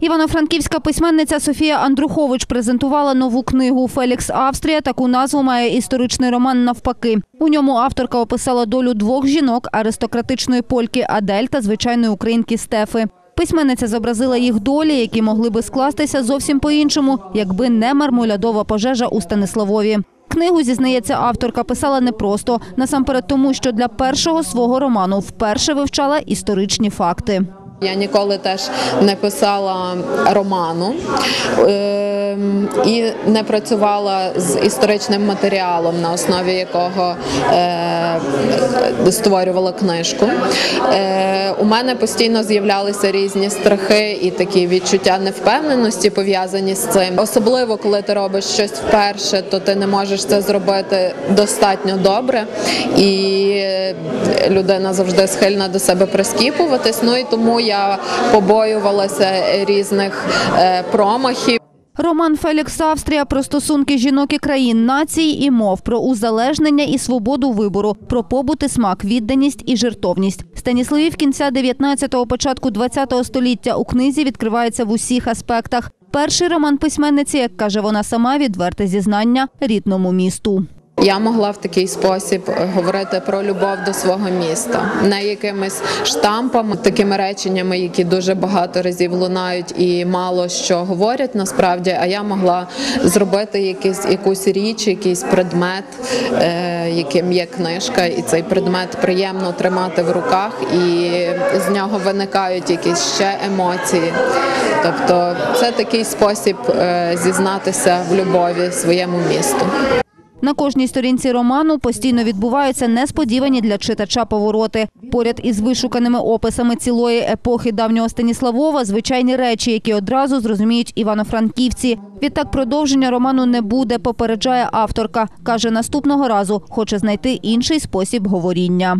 Івано-франківська письменниця Софія Андрухович презентувала нову книгу Фелікс Австрія. Таку назву має історичний роман навпаки. У ньому авторка описала долю двох жінок аристократичної польки Адель та звичайної українки Стефи. Письменниця зобразила їх долі, які могли би скластися зовсім по-іншому, якби не мармолядова пожежа у Станиславові. Книгу, зізнається авторка, писала непросто, насамперед тому, що для першого свого роману вперше вивчала історичні факти. Я ніколи теж не писала роману. Ем, і не працювала з історичним матеріалом, на основі якого е, створювала книжку. Е, у мене постійно з'являлися різні страхи і такі відчуття невпевненості пов'язані з цим. Особливо, коли ти робиш щось вперше, то ти не можеш це зробити достатньо добре, і людина завжди схильна до себе прискіпуватись. Ну і тому я побоювалася різних е, промахів. Роман Фелікс Австрія про стосунки жінок і країн, націй і мов, про узалежнення і свободу вибору, про побут і смак, відданість і жертовність. Станіславів кінця 19-го, початку 20-го століття у книзі відкривається в усіх аспектах. Перший роман письменниці, як каже вона сама, відверте зізнання рідному місту. Я могла в такий спосіб говорити про любов до свого міста, не якимись штампами, такими реченнями, які дуже багато разів лунають і мало що говорять насправді. А я могла зробити якийсь якусь річ, якийсь предмет, е, яким є книжка, і цей предмет приємно тримати в руках, і з нього виникають якісь ще емоції. Тобто, це такий спосіб е, зізнатися в любові своєму місту. На кожній сторінці роману постійно відбуваються несподівані для читача повороти. Поряд із вишуканими описами цілої епохи давнього Станіславова звичайні речі, які одразу зрозуміють івано-франківці. Відтак продовження роману не буде, попереджає авторка. Каже, наступного разу хоче знайти інший спосіб говоріння.